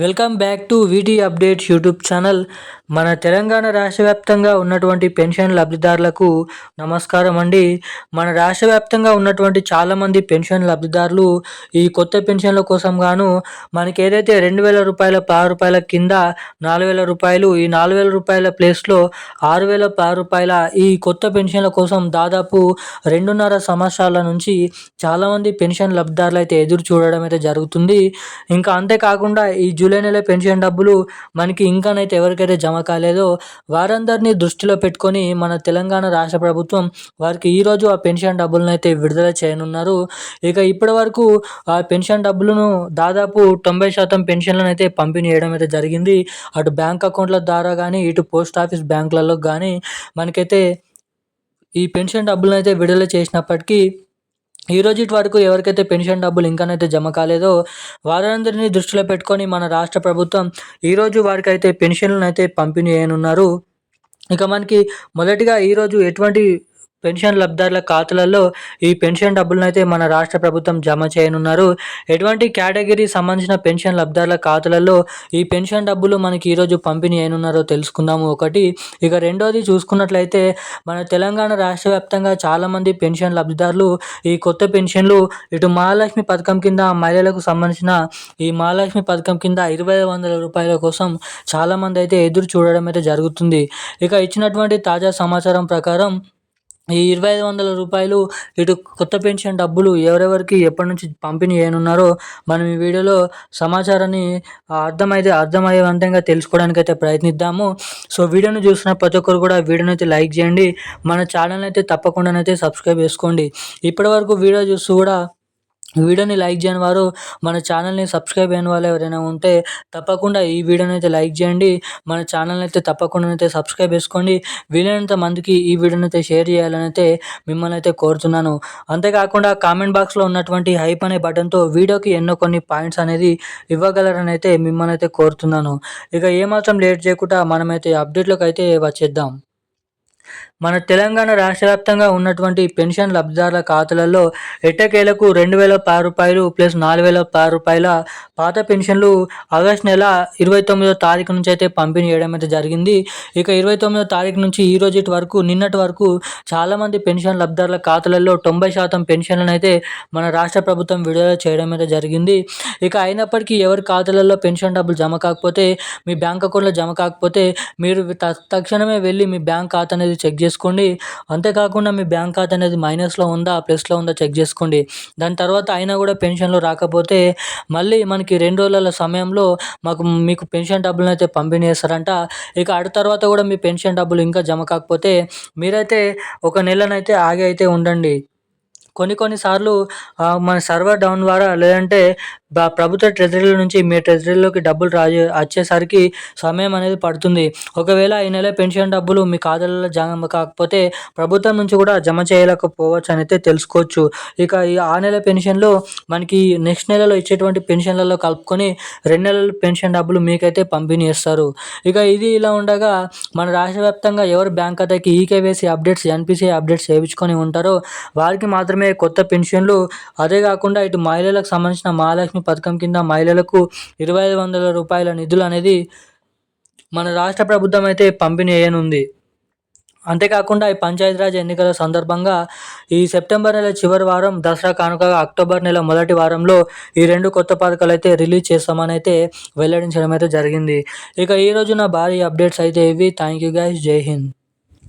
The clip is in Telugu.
Welcome back to VT updates YouTube channel. మన తెలంగాణ రాష్ట్ర వ్యాప్తంగా ఉన్నటువంటి పెన్షన్ లబ్ధిదారులకు నమస్కారం అండి. మన రాష్ట్ర వ్యాప్తంగా ఉన్నటువంటి చాలామంది పెన్షన్ లబ్ధిదారులు ఈ కొత్త పెన్షన్ల కోసం గాను మనకి ఏదైతే రెండు వేల రూపాయల పది రూపాయల కింద నాలుగు వేల రూపాయలు ఈ నాలుగు వేల రూపాయల ప్లేస్లో ఆరు వేల పది రూపాయల ఈ కొత్త పెన్షన్ల కోసం దాదాపు రెండున్నర సంవత్సరాల నుంచి చాలామంది పెన్షన్ లబ్ధిదారులు అయితే ఎదురు చూడడం అయితే జరుగుతుంది. ఇంకా అంతేకాకుండా ఈ జూ జూలై నెల పెన్షన్ డబ్బులు మనకి ఇంకానైతే ఎవరికైతే జమ కాలేదో వారందరినీ దృష్టిలో పెట్టుకొని మన తెలంగాణ రాష్ట్ర ప్రభుత్వం వారికి ఈరోజు ఆ పెన్షన్ డబ్బులను అయితే విడుదల చేయనున్నారు. ఇక ఇప్పటి వరకు ఆ పెన్షన్ డబ్బులను దాదాపు తొంభై శాతం పెన్షన్లను అయితే పంపిణీ చేయడం అయితే జరిగింది. అటు బ్యాంక్ అకౌంట్ల ద్వారా కానీ ఇటు పోస్ట్ ఆఫీస్ బ్యాంకులలో కానీ మనకైతే ఈ పెన్షన్ డబ్బులను అయితే విడుదల చేసినప్పటికీ ఈ రోజు వరకు ఎవరికైతే పెన్షన్ డబ్బులు ఇంకానైతే జమ కాలేదో వారందరినీ దృష్టిలో పెట్టుకొని మన రాష్ట్ర ప్రభుత్వం ఈరోజు వారికి అయితే పెన్షన్లను అయితే పంపిణీ చేయనున్నారు. ఇక మనకి మొదటిగా ఈరోజు ఎటువంటి పెన్షన్ లబ్ధారుల ఖాతాలలో ఈ పెన్షన్ డబ్బులను అయితే మన రాష్ట్ర ప్రభుత్వం జమ చేయనున్నారు. ఎటువంటి కేటగిరీ సంబంధించిన పెన్షన్ లబ్ధారుల ఖాతాలలో ఈ పెన్షన్ డబ్బులు మనకి ఈరోజు పంపిణీ అయినున్నారో తెలుసుకుందాము. ఒకటి ఇక రెండోది చూసుకున్నట్లయితే మన తెలంగాణ రాష్ట్ర వ్యాప్తంగా చాలామంది పెన్షన్ లబ్ధిదారులు ఈ కొత్త పెన్షన్లు ఇటు మహాలక్ష్మి పథకం కింద మహిళలకు సంబంధించిన ఈ మహాలక్ష్మి పథకం కింద ఇరవై వందల రూపాయల కోసం చాలామంది అయితే ఎదురు చూడడం అయితే జరుగుతుంది. ఇక ఇచ్చినటువంటి తాజా సమాచారం ప్రకారం ఈ ఇరవై ఐదు వందల రూపాయలు ఇటు కొత్త పెన్షన్ డబ్బులు ఎవరెవరికి ఎప్పటి నుంచి పంపిణీ చేయనున్నారో మనం ఈ వీడియోలో సమాచారాన్ని అర్థమైతే అర్థమయ్యే విధంగా తెలుసుకోవడానికి అయితే ప్రయత్నిద్దాము. సో వీడియోను చూసిన ప్రతి ఒక్కరు కూడా వీడియోని అయితే లైక్ చేయండి. మన ఛానల్ అయితే తప్పకుండానైతే సబ్స్క్రైబ్ చేసుకోండి. ఇప్పటివరకు వీడియో చూస్తూ కూడా వీడియోని లైక్ చేయని వారు మన ఛానల్ని సబ్స్క్రైబ్ అయిన వాళ్ళు ఎవరైనా ఉంటే తప్పకుండా ఈ వీడియోని అయితే లైక్ చేయండి. మన ఛానల్ని అయితే తప్పకుండా అయితే సబ్స్క్రైబ్ చేసుకోండి. వీలైనంత మందికి ఈ వీడియోని అయితే షేర్ చేయాలని అయితే మిమ్మల్ని అయితే కోరుతున్నాను. అంతేకాకుండా కామెంట్ బాక్స్లో ఉన్నటువంటి హైప్ అనే బటన్తో వీడియోకి ఎన్నో కొన్ని పాయింట్స్ అనేది ఇవ్వగలరని అయితే మిమ్మల్ని అయితే కోరుతున్నాను. ఇక ఏమాత్రం లేట్ చేయకుండా మనమైతే అప్డేట్లోకి అయితే వచ్చేద్దాం. మన తెలంగాణ రాష్ట్ర వ్యాప్తంగా ఉన్నటువంటి పెన్షన్ లబ్ధిదారుల ఖాతాలలో ఎట్టకేలకు రెండు వేల పది రూపాయలు ప్లస్ నాలుగు వేల పది రూపాయల పాత పెన్షన్లు ఆగస్ట్ నెల ఇరవై తొమ్మిదో తారీఖు నుంచి అయితే పంపిణీ చేయడం అయితే జరిగింది. ఇక ఇరవై తొమ్మిదో తారీఖు నుంచి ఈ రోజు వరకు నిన్నటి వరకు చాలామంది పెన్షన్ లబ్ధిదారుల ఖాతాలలో తొంభై శాతం పెన్షన్లను అయితే మన రాష్ట్ర ప్రభుత్వం విడుదల చేయడం అయితే జరిగింది. ఇక అయినప్పటికీ ఎవరి ఖాతాలలో పెన్షన్ డబ్బులు జమ కాకపోతే మీ బ్యాంక్ అకౌంట్లో జమ కాకపోతే మీరు తక్షణమే వెళ్ళి మీ బ్యాంక్ ఖాతా అనేది చెక్ చేసుకోండి. అంతేకాకుండా మీ బ్యాంక్ ఖాతా అనేది మైనస్లో ఉందా ప్లస్లో ఉందా చెక్ చేసుకోండి. దాని తర్వాత అయినా కూడా పెన్షన్లు రాకపోతే మళ్ళీ మనకి రెండు రోజుల సమయంలో మాకు మీకు పెన్షన్ డబ్బులను అయితే పంపిణీ చేస్తారంట ఇక అటు తర్వాత కూడా మీ పెన్షన్ డబ్బులు ఇంకా జమ కాకపోతే మీరైతే ఒక నెలనైతే ఆగి అయితే ఉండండి. కొన్ని కొన్నిసార్లు మన సర్వర్ డౌన్ ద్వారా లేదంటే ప్రభుత్వ ట్రెజరీల నుంచి మీ ట్రెజరీలోకి డబ్బులు రా వచ్చేసరికి సమయం అనేది పడుతుంది. ఒకవేళ ఈ నెల పెన్షన్ డబ్బులు మీ ఖాతాలలో జమ కాకపోతే ప్రభుత్వం నుంచి కూడా జమ చేయలేకపోవచ్చు అని అయితే తెలుసుకోవచ్చు. ఇక ఈ ఆ నెల పెన్షన్లో మనకి నెక్స్ట్ నెలలో ఇచ్చేటువంటి పెన్షన్లలో కలుపుకొని రెండు నెలల పెన్షన్ డబ్బులు మీకైతే పంపిణీ చేస్తారు. ఇక ఇది ఇలా ఉండగా మన రాష్ట్ర వ్యాప్తంగా ఎవరు బ్యాంక్ ఖాతాకి ఈకేవైసీ అప్డేట్స్ ఎన్పిసిఐ అప్డేట్స్ చేయించుకొని ఉంటారో వారికి మాత్రమే కొత్త పెన్షన్లు. అదే కాకుండా ఇటు మహిళలకు సంబంధించిన మహాలక్ష్మి మహాలక్ష్మి పథకం కింద మహిళలకు ఇరవై ఐదు వందల రూపాయల నిధులు అనేది మన రాష్ట్ర ప్రభుత్వం అయితే పంపిణీ అయ్యనుంది అంతేకాకుండా ఈ పంచాయతీరాజ్ ఎన్నికల సందర్భంగా ఈ సెప్టెంబర్ నెల చివరి వారం దసరా కానుకగా అక్టోబర్ నెల మొదటి వారంలో ఈ రెండు కొత్త పథకాలు అయితే రిలీజ్ చేస్తామని అయితే వెల్లడించడం అయితే జరిగింది. ఇక ఈ రోజున భారీ అప్డేట్స్ అయితే ఇవి. థ్యాంక్ యూ గైస్ జై హింద్.